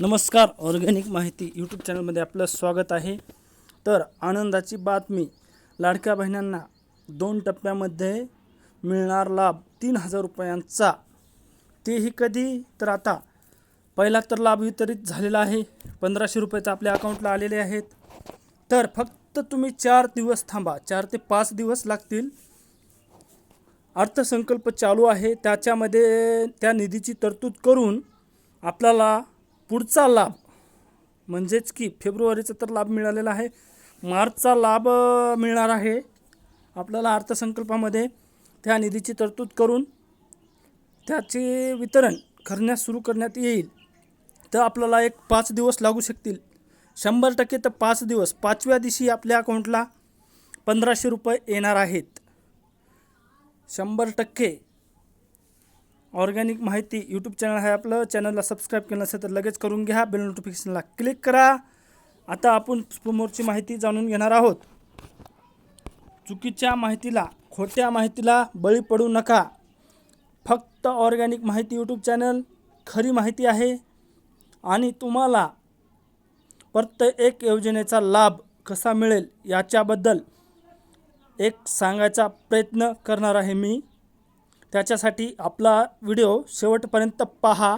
नमस्कार ऑर्गॅनिक माहिती यूट्यूब चॅनलमध्ये आपलं स्वागत आहे. तर आनंदाची बातमी लाडक्या बहिण्यांना दोन टप्प्यामध्ये मिळणार लाभ तीन हजार रुपयांचा. तेही कधी? तर आता पहिला तर लाभ वितरित झालेला आहे. पंधराशे रुपयाचा आपल्या अकाउंटला आलेले आहेत. तर फक्त तुम्ही चार दिवस थांबा चार ते पाच दिवस लागतील. अर्थसंकल्प चालू आहे. त्याच्यामध्ये त्या निधीची तरतूद करून आपल्याला पुढचा लाभ म्हणजेच की फेब्रुवारीचा तर लाभ मिळालेला आहे. मार्चचा लाभ मिळणार आहे. आपल्याला अर्थसंकल्पामध्ये त्या निधीची तरतूद करून त्याचे वितरण करण्यास सुरू करण्यात येईल. तर आपल्याला एक पाच दिवस लागू शकतील. शंभर टक्के तर पाच दिवस. पाचव्या दिवशी आपल्या अकाउंटला पंधराशे रुपये येणार आहेत. शंभर टक्के ऑर्गॅनिक माहिती यूट्यूब चॅनल आहे आपलं. चॅनलला सबस्क्राईब केलं नसेल तर लगेच करून घ्या. बेल नोटिफिकेशनला क्लिक करा. आता आपण समोरची माहिती जाणून घेणार आहोत. चुकीच्या माहितीला खोट्या माहितीला बळी पडू नका. फक्त ऑर्गॅनिक माहिती यूट्यूब चॅनल खरी माहिती आहे. आणि तुम्हाला प्रत्येक योजनेचा लाभ कसा मिळेल याच्याबद्दल एक सांगायचा प्रयत्न करणार आहे मी. त्याच्यासाठी आपला व्हिडिओ शेवटपर्यंत पहा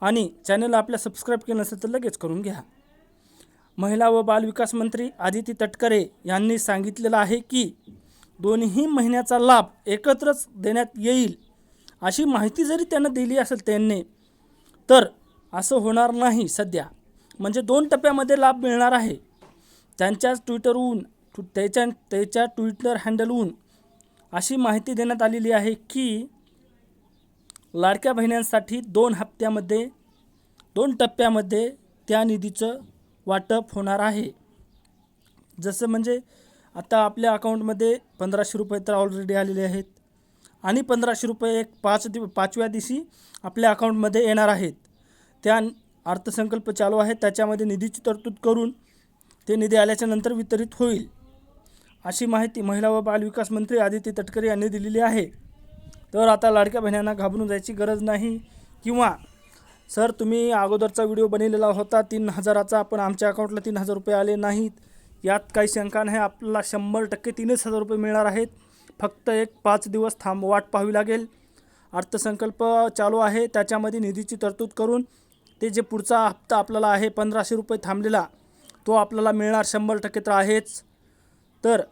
आणि चॅनल आपल्या सबस्क्राईब केलं नसेल तर लगेच करून घ्या. महिला व बालविकास मंत्री आदिती तटकरे यांनी सांगितलेलं आहे की दोन्ही महिन्याचा लाभ एकत्रच देण्यात येईल अशी माहिती जरी त्यांना दिली असेल त्यांनी तर असं होणार नाही सध्या. म्हणजे दोन टप्प्यामध्ये लाभ मिळणार आहे. त्यांच्याच ट्विटरहून त्याच्या त्याच्या ट्विटर हँडलहून अशी माहिती देण्यात आलेली आहे की लाडक्या बहिण्यांसाठी दोन हप्त्यामध्ये दोन टप्प्यामध्ये त्या निधीचं वाटप होणार आहे. जसं म्हणजे आता आपल्या अकाउंटमध्ये पंधराशे रुपये तर ऑलरेडी आलेले आहेत आणि पंधराशे रुपये एक पाच दिव पाचव्या दिवशी आपल्या अकाउंटमध्ये येणार आहेत. त्या अर्थसंकल्प चालू आहे त्याच्यामध्ये निधीची तरतूद करून ते निधी आल्याच्यानंतर वितरित होईल. अशी माहिती महिला व बालविकास मंत्री आदिती तटकरे यांनी दिलेली आहे. तर आता लाडक्या बहिण्यांना घाबरून जायची गरज नाही. किंवा सर तुम्ही अगोदरचा व्हिडिओ बनवलेला होता तीन हजाराचा पण आमच्या अकाउंटला तीन हजार रुपये आले नाहीत. यात काही शंका नाही आपल्याला शंभर टक्के तीनच हजार रुपये मिळणार आहेत. फक्त एक पाच दिवस थांब वाट पाहावी लागेल. अर्थसंकल्प चालू आहे. त्याच्यामध्ये निधीची तरतूद करून ते जे पुढचा हप्ता आपल्याला आहे पंधराशे रुपये थांबलेला तो आपल्याला मिळणार शंभर टक्के तर आहेच. तर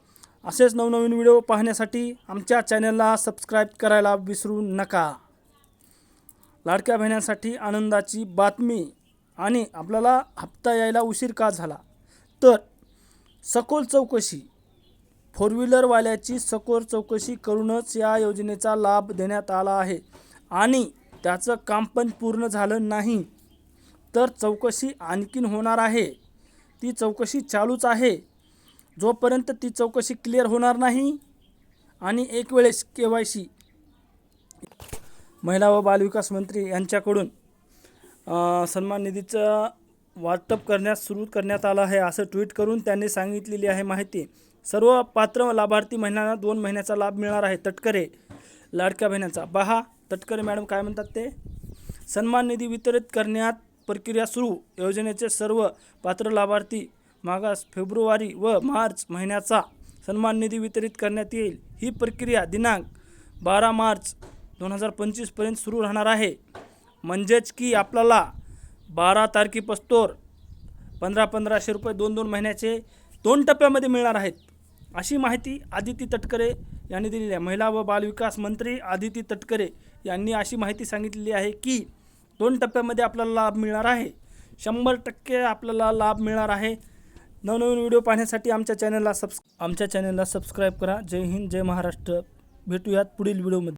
असेच नवनवीन व्हिडिओ पाहण्यासाठी आमच्या चॅनलला सबस्क्राईब करायला विसरू नका. लाडक्या बहिण्यांसाठी आनंदाची बातमी आणि आपल्याला हप्ता यायला उशीर का झाला? तर सखोल चौकशी फोर व्हीलरवाल्याची सखोल चौकशी करूनच या योजनेचा लाभ देण्यात आला आहे आणि त्याचं काम पण पूर्ण झालं नाही. तर चौकशी आणखीन होणार आहे. ती चौकशी चालूच आहे. जोपर्यंत ती चौकशी क्लिअर होणार नाही आणि एक वेळेस के वाय सी महिला व बालविकास मंत्री यांच्याकडून सन्मान निधीचं वाटप करण्यास सुरू करण्यात आलं आहे असं ट्विट करून त्यांनी सांगितलेली आहे माहिती. सर्व पात्र लाभार्थी महिलांना दोन महिन्याचा लाभ मिळणार आहे. तटकरे लाडक्या बहिण्याचा पहा तटकरे मॅडम काय म्हणतात ते? सन्मान निधी वितरित करण्यात प्रक्रिया सुरू. योजनेचे सर्व पात्र लाभार्थी मागास फेब्रुवारी व मार्च महिन्याचा सन्मान निधी वितरित करण्यात येईल. ही प्रक्रिया दिनांक बारा मार्च दोन हजार पंचवीसपर्यंत सुरू राहणार आहे. म्हणजेच की आपल्याला बारा तारखेपास्तोर पंधरा पंधराशे रुपये दोन दोन महिन्याचे दोन टप्प्यामध्ये मिळणार आहेत. अशी माहिती आदिती तटकरे यांनी दिलेली आहे. महिला व बालविकास मंत्री आदिती तटकरे यांनी अशी माहिती सांगितलेली आहे की दोन टप्प्यामध्ये आपल्याला लाभ मिळणार आहे. शंभर टक्के आपल्याला लाभ मिळणार आहे. नवनवीन व्हिडिओ पाहण्यासाठी आमच्या चॅनलला सबस् आमच्या चॅनलला सबस्क्राईब करा. जय हिंद जय महाराष्ट्र. भेटूयात पुढील व्हिडिओमध्ये.